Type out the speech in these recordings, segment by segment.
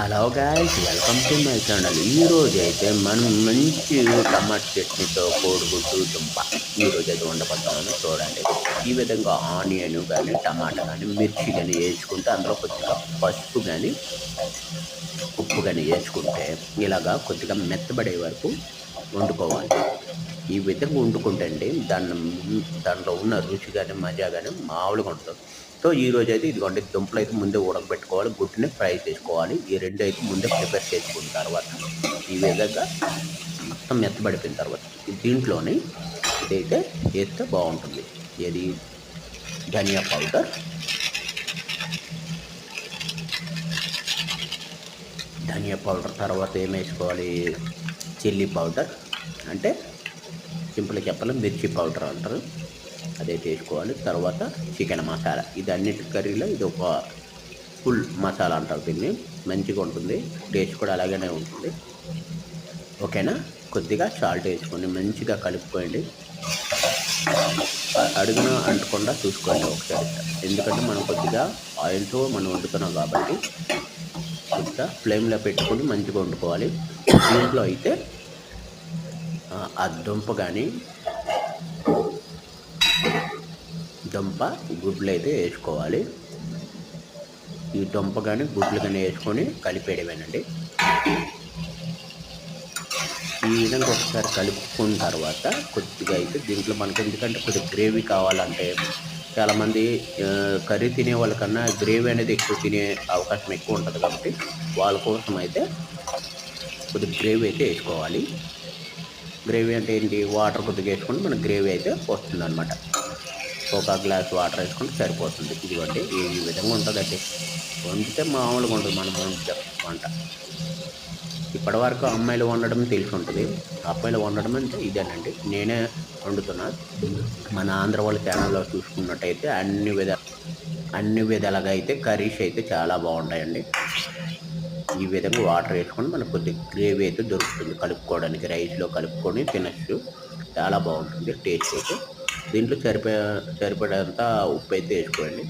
Hello guys welcome to my channel ఈరోజు అయితే మనం మంచి టమాటా చట్నీతో కోడిగుడ్డు దుంప ఈరోజు అయితే వండబోతామని చూడండి ఈ విధంగా ఆనియన్ కానీ టమాటా కానీ మిర్చి కానీ వేసుకుంటే అందులో కొద్దిగా పసుపు కానీ ఉప్పు కానీ వేసుకుంటే ఇలాగా కొద్దిగా మెత్తబడే వరకు వండుకోవాలి. ఈ విధంగా వండుకుంటే అండి దాన్ని దాంట్లో ఉన్న రుచి కానీ మజా కానీ మామూలుగా ఉంటుంది. సో ఈ రోజు అయితే ఇదిగోండి దుంపలు అయితే ముందే ఉడకబెట్టుకోవాలి గుడ్డుని ఫ్రై చేసుకోవాలి. ఈ రెండు అయితే ముందే ప్రిపేర్ చేసుకున్న తర్వాత ఈ విధంగా మొత్తం మెత్తబడిపోయిన తర్వాత దీంట్లోని ఇదైతే వేస్తే బాగుంటుంది. ఏది? ధనియా పౌడర్. ధనియా పౌడర్ తర్వాత ఏం వేసుకోవాలి? Chilli powder. అంటే సింపుల్గా చెప్పాలి మిర్చి పౌడర్ అంటారు. అదైతే వేసుకోవాలి తర్వాత చికెన్ మసాలా. ఇది అన్నిటి కర్రీలో ఇది ఒక ఫుల్ మసాలా అంటారు దీన్ని. మంచిగా ఉంటుంది. టేస్ట్ కూడా అలాగనే ఉంటుంది. ఓకేనా? కొద్దిగా సాల్ట్ వేసుకొని మంచిగా కలుపుకోండి. అడుగున అంటకుండా చూసుకోండి ఒకసారి. ఎందుకంటే మనం కొద్దిగా ఆయిల్తో మనం వండుతున్నాం కాబట్టి కొద్దిగా ఫ్లేమ్లో పెట్టుకొని మంచిగా వండుకోవాలి. దీంట్లో అయితే ఆ, దుంప కానీ దుంప గుడ్లు అయితే వేసుకోవాలి. ఈ దుంప కానీ గుడ్లు కానీ వేసుకొని కలిపేయడమేనండి. ఈ విధంగా ఒకసారి కలుపుకున్న తర్వాత కొద్దిగా అయితే దీంట్లో మనకు ఎందుకంటే కొద్దిగా గ్రేవీ కావాలంటే చాలామంది కర్రీ తినే వాళ్ళకన్నా గ్రేవీ అనేది ఎక్కువ తినే అవకాశం ఎక్కువ ఉంటుంది కాబట్టి వాళ్ళ కోసం అయితే కొద్దిగా గ్రేవీ అయితే వేసుకోవాలి. గ్రేవీ అంటే ఏంటి? వాటర్ కొద్దిగా వేసుకుంటే మనకి గ్రేవీ అయితే వస్తుంది అనమాట ఒక గ్లాస్ వాటర్ వేసుకుంటే సరిపోతుంది. ఇదిగోండి ఈ విధంగా ఉంటుందండి. వండితే మామూలుగా ఉంటుంది మనం వండితే వంట. ఇప్పటివరకు అమ్మాయిలు వండడం తెలిసి ఉంటుంది. అబ్బాయిలు వండడం అంటే ఇదేనండి. నేనే వండుతున్నా. మన ఆంధ్ర వాళ్ళ ఛానల్లో చూసుకున్నట్టయితే అన్ని విధ అన్ని విధాలుగా అయితే కర్రీస్ అయితే చాలా బాగుంటాయండి. ఈ విధంగా వాటర్ వేసుకొని మనకు కొద్దిగా గ్రేవీ అయితే దొరుకుతుంది. కలుపుకోవడానికి రైస్లో కలుపుకొని తినచ్చు. చాలా బాగుంటుంది. టేస్ట్ అయితే. దీంట్లో సరిపే సరిపడేంత ఉప్పు అయితే వేసుకోండి.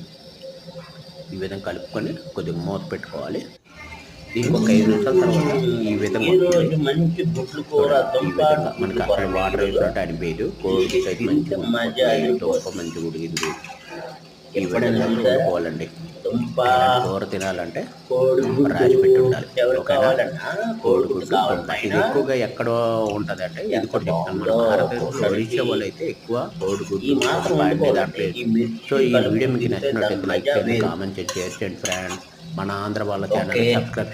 ఈ విధంగా కలుపుకొని కొద్దిగా మూత పెట్టుకోవాలి. దీనికి ఒక ఐదు నిమిషాల తర్వాత ఈ విధంగా. మంచి గుడ్లు కూర మనకి అక్కడ వాటర్ వేసినట్టు అనిపించదు. అయితే మంచిగా మంచిగా ఉడికింది. ఈ వండుకోవాలండి దుంప కూర తినాలంటే కోడి గుడ్డు రాసి పెట్టి ఉండాలి. ఎవరు ఓకేనా? కావాలన్నా కోడి గుడ్డు ఇది ఎక్కువగా ఎక్కడో ఉంటది అంటే ఇది కూడా చెప్తాను మన భారతదేశంలో ఒడిశా వాళ్ళు అయితే ఎక్కువ కోడిగుడ్డు బాగా వండుకోవాలి. దాంట్లో సో ఈ వీడియో మీకు నచ్చినట్లయితే దాని లైక్ చేయండి. కామెంట్ చేయండి షేర్ చేయండి ఫ్రెండ్స్ మన ఆంధ్ర వాళ్ళ ఛానల్. సబ్స్క్రైబ్